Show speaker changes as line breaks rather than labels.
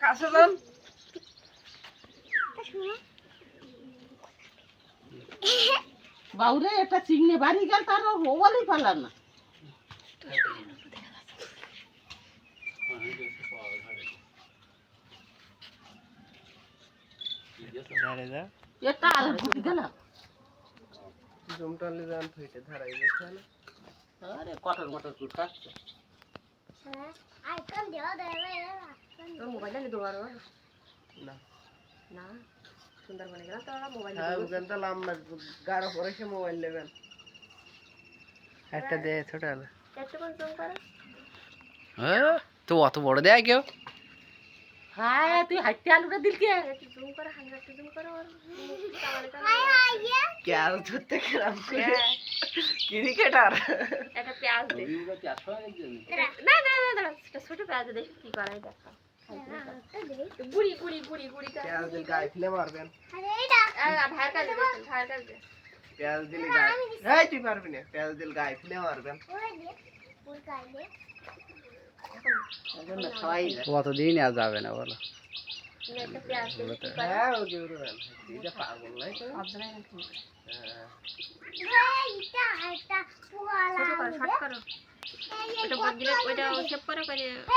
কাছে যান।
বাউরে একটা চিংড়ি বাড়ি গেল তার ওবালই পারলাম না। এটা আর ঢুকে গেলাম
জমটালে যান থইতে ধারাই গেছে না
আরে কটর মটর করে কাটছে
তোর মোবাইল নিয়ে দৌড়ানো
না
না সুন্দরবনে গেলাম তো মোবাইল
হ্যাঁ ওখান তো লাম্বা গাড়ো পরে সে মোবাইল নেবেন
একটা দে ছোট আলো
একটু কোন জুম করো
হ্যাঁ তো অত বড় দেয় কেউ
হ্যাঁ তুই হাইতে আলুটা দিল কে
একটু জুম করো হালকা একটু জুম করো ওর
ক্যাল ধরতে গেলাম ক্রিকেটার
একটা পেঁয়াজ দে না না না না একটা ছোট পেঁয়াজ দে দেখি কি করাই দেখা বুড়ি বুড়ি বুড়ি বুড়ি
ক্যাল দিল গায়ে ফেলে মারবেন।
ভাইয়ের কাছে ভাইয়ের কাছে
পেঁয়াজ দিলে গায়ে এই তুই পারবি না। পেঁয়াজ দিল গায়ে ফেলে মারবেন।
সবাই
অত দিন আর যাবে না বলো?
পেঁয়াজ
হ্যাঁ ও জোরবেন এটা পাগল নাই তো?
অবজার্ভ রাখি
হ্যাঁ।
করে করে